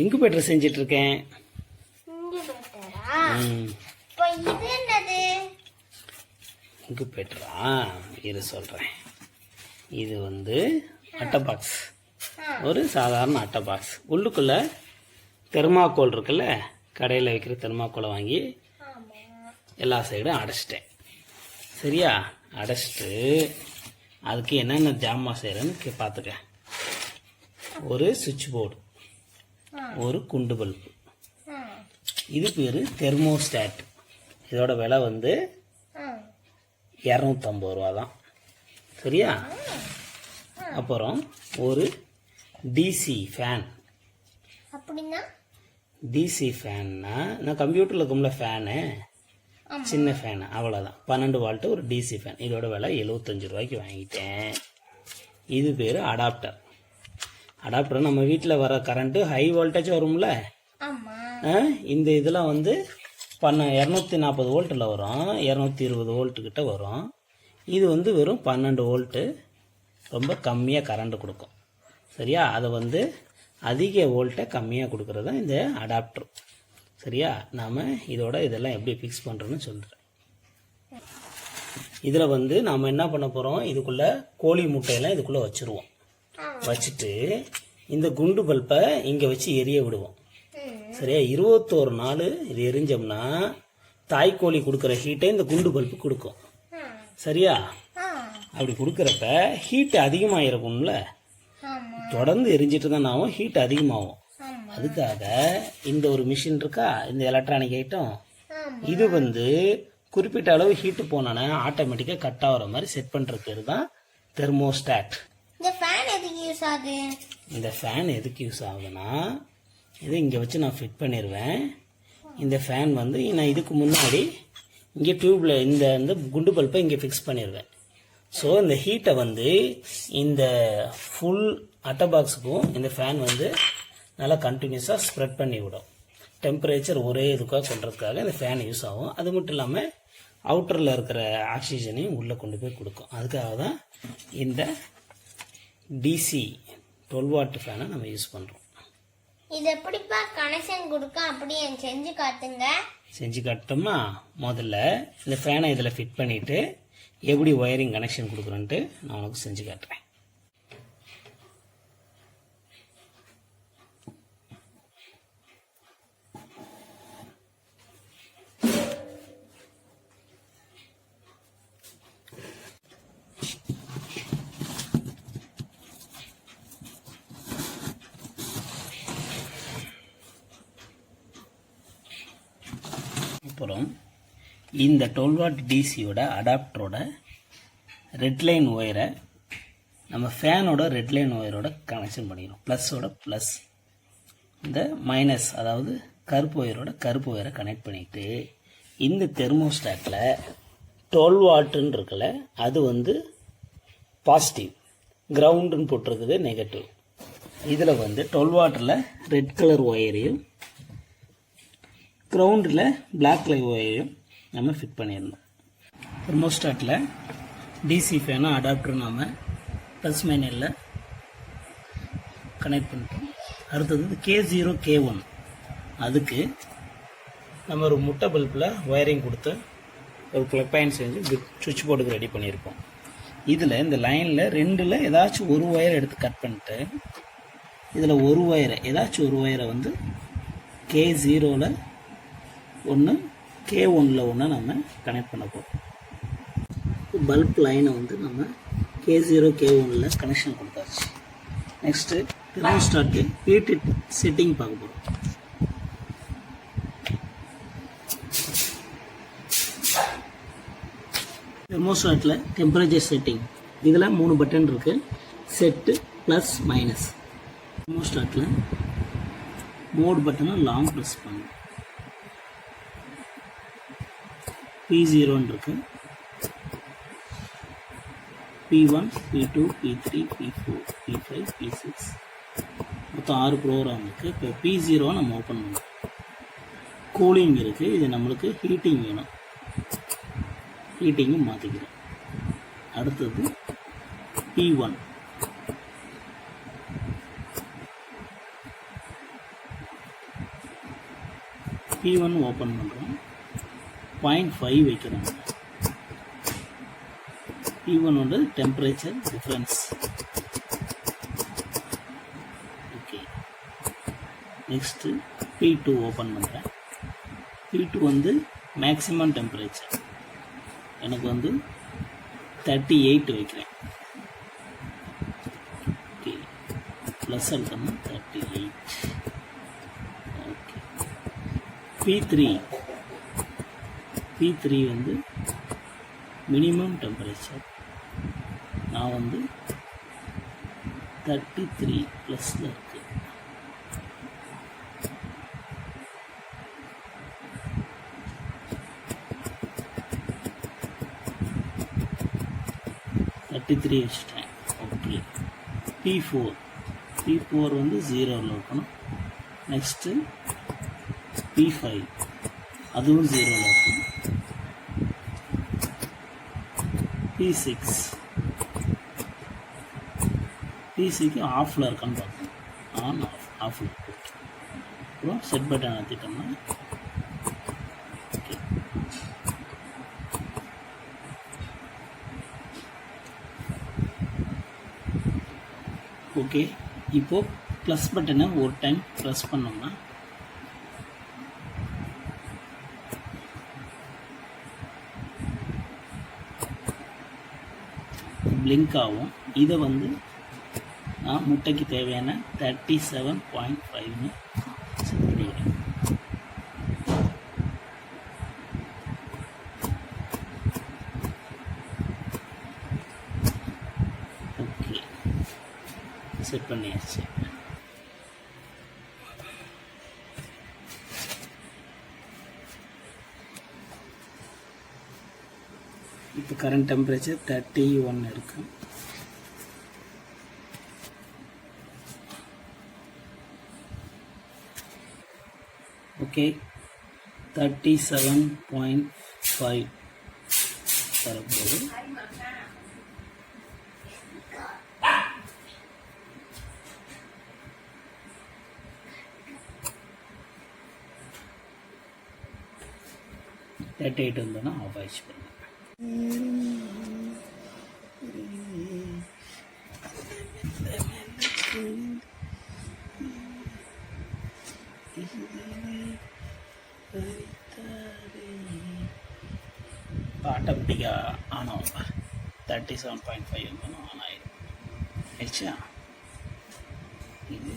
Incubator செஞ்சிட்டு இருக்கேன் இன்குபேட்டரா இரு சொல்கிறேன் இது வந்து அட்டை பாக்ஸ் ஒரு சாதாரண அட்டை பாக்ஸ் உள்ளுக்குள்ள தெர்மாக்கோல் இருக்குல்ல? கடையில் வைக்கிற தெர்மாக்கோலை வாங்கி எல்லா சைடும் அடைச்சிட்டேன். சரியா? அடைச்சிட்டு அதுக்கு என்னென்ன ஜாமா செய்கிறேன்னு பார்த்துக்க. ஒரு சுவிட்ச் போர்டு ஒரு குண்டு பல்பு. இது பேர் தெர்மோஸ்டாட். இதோட விலை வந்து இரநூத்தம்பது ரூபா தான். சரியா? அப்புறம் ஒரு டிசி ஃபேன் அப்படின்னா? டிசி ஃபேன்னா நான் கம்ப்யூட்டரில் இருக்கும்ல ஃபேனு. சின்ன ஃபேனு அவ்வளோதான் பன்னெண்டு வால்ட்டு ஒரு டிசி ஃபேன் இதோட விலை எழுபத்தஞ்சு ரூபாய்க்கு வாங்கிட்டேன். இது பேர் அடாப்டர் அடாப்டர் நம்ம வீட்டில் வர கரண்ட்டு ஹை வோல்டேஜ் வரும்ல? இந்த இதெல்லாம் வந்து பண்ண இரநூத்தி நாற்பது வோல்ட்டில் வரும் இரநூத்தி இருபது வோல்ட்டு கிட்ட வரும். இது வந்து வெறும் பன்னெண்டு வோல்ட்டு ரொம்ப கம்மியாக கரண்ட் கொடுக்கும். சரியா? அதை வந்து அதிக வோல்ட்டை கம்மியாக கொடுக்கறது தான் இந்த அடாப்டர் சரியா? நாம் இதோட இதெல்லாம் எப்படி ஃபிக்ஸ் பண்ணுறோன்னு சொல்கிறேன் இதில் வந்து நாம் என்ன பண்ண போகிறோம் இதுக்குள்ளே கோழி முட்டையெல்லாம் இதுக்குள்ளே வச்சுருவோம். வச்சுட்டு இந்த குண்டு பல்பை இங்கே வச்சு எரிய விடுவோம். சரியா? இருபத்தோரு நாள் இது எரிஞ்சோம்னா தாய்க்கோழி கொடுக்குற ஹீட்டை இந்த குண்டு பல்பு கொடுக்கும். சரியா? அப்படி கொடுக்குறப்ப ஹீட் அதிகமாக இருக்கும்ல தொடர்ந்து எரிஞ்சிட்டு தான் ஆகும் ஹீட் அதிகமாகும். அதுக்காக இந்த ஒரு மிஷின் இருக்கா? இந்த எலக்ட்ரானிக் ஐட்டம் இது வந்து குறிப்பிட்ட அளவு ஹீட்டு போனோன்னே ஆட்டோமேட்டிக்காக கட் ஆகிற மாதிரி செட் பண்ணுறதுக்கு பேர் தான் தெர்மோஸ்டாட் எதுக்கு யூஸ் ஆகுது இந்த ஃபேன் எதுக்கு யூஸ் ஆகுதுன்னா இதை இங்கே வச்சு நான் ஃபிட் பண்ணிடுவேன் இந்த ஃபேன் வந்து நான் இதுக்கு முன்னாடி இங்கே டியூப்பில் இந்த இந்த குண்டு பல்பை இங்கே ஃபிக்ஸ் பண்ணிடுவேன் ஸோ இந்த ஹீட்டை வந்து இந்த ஃபுல் அட்டை பாக்ஸுக்கும் இந்த ஃபேன் வந்து நல்லா கண்டினியூஸாக ஸ்ப்ரெட் பண்ணி விடும் டெம்பரேச்சர் ஒரே இதுக்காக கொண்டுறதுக்காக இந்த ஃபேன் யூஸ் ஆகும். அது மட்டும் இல்லாமல் அவுட்டரில் இருக்கிற ஆக்சிஜனையும் உள்ளே கொண்டு போய் கொடுக்கும். அதுக்காக தான் இந்த டிசி டுவெல் வாட் ஃபேனை நம்ம யூஸ் பண்ணுறோம் இது எப்படிப்பா கனெக்ஷன் கொடுக்க அப்படியே செஞ்சு காட்டுங்க. செஞ்சு காட்டோமா முதல்ல இந்த ஃபேனை இதில் ஃபிட் பண்ணிவிட்டு எப்படி ஒயரிங் கனெக்ஷன் கொடுக்குறேன்ட்டு நான் உனக்கு செஞ்சு காட்டுறேன். அப்புறம் இந்த டுவெல் வாட் டிசியோட அடாப்டரோட ரெட் லைன் ஒயரை நம்ம ஃபேனோட ரெட் லைன் ஒயரோட கனெக்ஷன் பண்ணிக்கணும். ப்ளஸ்ஸோட ப்ளஸ் இந்த மைனஸ் அதாவது கருப்பு ஒயரோட கருப்பு ஒயரை கனெக்ட் பண்ணிவிட்டு இந்த தெர்மோஸ்டாட்டில் டுவெல் வாட்டுன்னு இருக்குல்ல அது வந்து பாசிட்டிவ் கிரவுண்டுன்னு போட்டிருக்குது நெகட்டிவ் இதில் வந்து டுவெல் வாட்டில் ரெட் கலர் ஒயரையும் க்ரௌண்டில் பிளாக் லைவ் ஒயரையும் நம்ம ஃபிட் பண்ணியிருந்தோம். தெர்மோஸ்டாட்டில் டிசி ஃபேனை அடாப்டர் நாம் ப்ளஸ் மைனில் கனெக்ட் பண்ணிட்டோம். அடுத்தது கே ஜீரோ கே ஒன் அதுக்கு நம்ம ஒரு முட்டை பல்பில் ஒயரிங் கொடுத்து ஒரு ப்ளக் பாயிண்ட் செஞ்சு சுவிட்ச் போர்டுக்கு ரெடி பண்ணியிருக்கோம். இதில் இந்த லைனில் ரெண்டில் ஏதாச்சும் ஒரு ஒயர் எடுத்து கட் பண்ணிட்டு இதில் ஒரு ஒயரை ஏதாச்சும் ஒரு ஒயரை வந்து கே ஜீரோவில் ஒன்று கே ஒன்னில் ஒன்று நம்ம கனெக்ட் பண்ண போகிறோம் பல்ப் லைனை வந்து நம்ம கே ஜீரோ கே ஒனில் கனெக்ஷன் கொடுத்தாச்சு. நெக்ஸ்ட்டு தெர்மோஸ்டாட்டு ஹீட் செட்டிங் பார்க்க போகிறோம் தெர்மோஸ்டாட்டில் டெம்பரேச்சர் செட்டிங் இதில் மூணு பட்டன் இருக்குது செட்டு ப்ளஸ் மைனஸ் தெர்மோஸ்டாட்டில் மோட் பட்டனை லாங் ப்ரெஸ் பண்ணுங்கள் பி ஜீரோன்னு இருக்குது P one P two P three P four P five P six மொத்தம் ஆறு ப்ரோக்ராம் இருக்குது இப்போ பி ஜீரோ நம்ம ஓப்பன் பண்ணுவோம் கூலிங் இருக்குது இது நம்மளுக்கு ஹீட்டிங் வேணும். ஹீட்டிங்கும் மாற்றிக்கிறோம் அடுத்தது P one P one open பண்ணுறோம் பாயிண்ட் ஃபைவ் வைக்கிறோம். பி ஒன் வந்து temperature difference okay next P two open பண்ணுறேன் பி டூ வந்து மேக்ஸிமம் டெம்பரேச்சர் எனக்கு வந்து தேர்ட்டி எயிட் வைக்கிறேன். Okay plus அழுத்தம்னா thirty eight okay P three P three வந்து minimum temperature நான் வந்து தேர்ட்டி த்ரீ ப்ளஸில் இருக்குது தேர்ட்டி த்ரீ வச்சுட்டேன் okay P four P four வந்து ஜீரோவில் இருக்கணும். நெக்ஸ்ட்டு பி ஃபைவ் அதுவும் ஜீரோவில் இருக்கும் பி சிக்ஸ் பிசிக்கு ஆஃபில் இருக்கான்னு பார்க்கணும் ஆன் ஆஃப் ஆஃபில் அப்புறம் செட் பட்டன் அழுத்திட்டோம்னா ஓகே இப்போது ப்ளஸ் பட்டனை ஒரு டைம் ப்ரெஸ் பண்ணோம்னா பிளிங்க் ஆகும். இதை வந்து நான் முட்டைக்கு தேவையான தேர்ட்டி செவன் பாயிண்ட் ஃபைவ்னு செட் பண்ணிக்கிறேன் ஓகே செட் பண்ணியாச்சு. கரண்ட் டெம்பரேச்சர் தேர்ட்டி ஒன் இருக்கு okay thirty seven point five வரப்போகுது தேர்ட்டி எயிட் வந்தோன்னா ஆஃப் ஆயிடுச்சு ஆட்டோமேட்டிக்காக ஆன் ஆகும் தேர்ட்டி செவன் பாயிண்ட் ஃபைவ் இருந்தாலும் ஆன் ஆயிடும் ஆயிடுச்சா இது.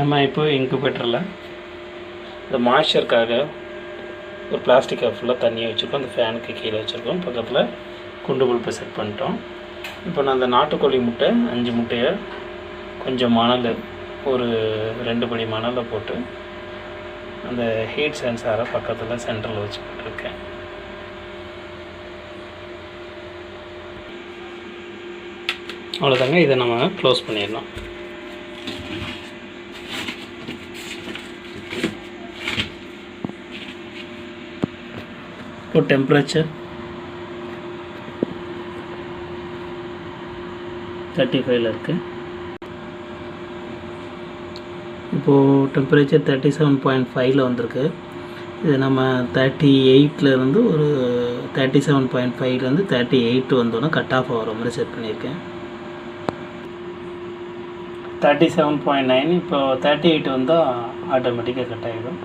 நம்ம இப்போ இன்குபேட்டரில் இந்த மாய்ச்சருக்காக ஒரு பிளாஸ்டிக் ஃபுல்லாக தண்ணியை வச்சுருக்கோம். அந்த ஃபேனுக்கு கீழே வச்சுருக்கோம். பக்கத்தில் குண்டு பல்பை செட் பண்ணிட்டோம். இப்போ நான் அந்த நாட்டுக்கோழி முட்டை அஞ்சு முட்டையை கொஞ்சம் மணல் ஒரு ரெண்டு படி மணலை போட்டு அந்த ஹீட் சென்சாரை பக்கத்தில் சென்டரில் வச்சுக்கிட்டுருக்கேன். அவ்வளோதாங்க இதை நம்ம க்ளோஸ் பண்ணிடலாம். இப்போ டெம்பரேச்சர் தேர்ட்டி ஃபைவ்ல இருக்கு. இப்போது டெம்பரேச்சர் தேர்ட்டி செவன் பாயிண்ட் ஃபைவ்ல வந்திருக்கு. இது நம்ம தேர்ட்டி இருந்து ஒரு தேர்ட்டி செவன் பாயிண்ட் ஃபைவ்லேருந்து தேர்ட்டி எயிட் வந்தோன்னா கட் ஆஃப் ஆகிற மாதிரி செட் பண்ணியிருக்கேன். தேர்ட்டி செவன் பாயிண்ட் நைன் இப்போ தேர்ட்டி எயிட் வந்தால் ஆட்டோமேட்டிக்காக கட் ஆகிடும்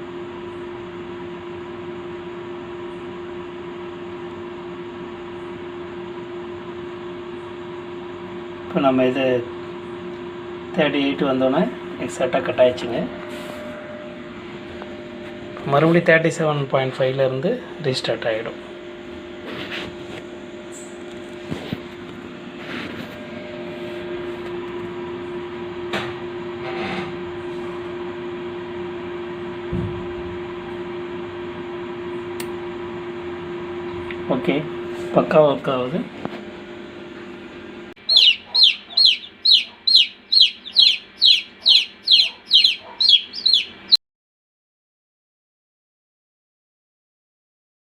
இப்போ நம்ம இது தேர்ட்டி எயிட் வந்தோன்னே எக்ஸாக்டாக கட் ஆயிடுச்சுங்க. மறுபடியும் தேர்ட்டி செவன் பாயிண்ட் ஃபைவ்லேருந்து ரீஸ்டார்ட் ஆகிடும் ஓகே பக்கா ஒர்க் ஆகுது.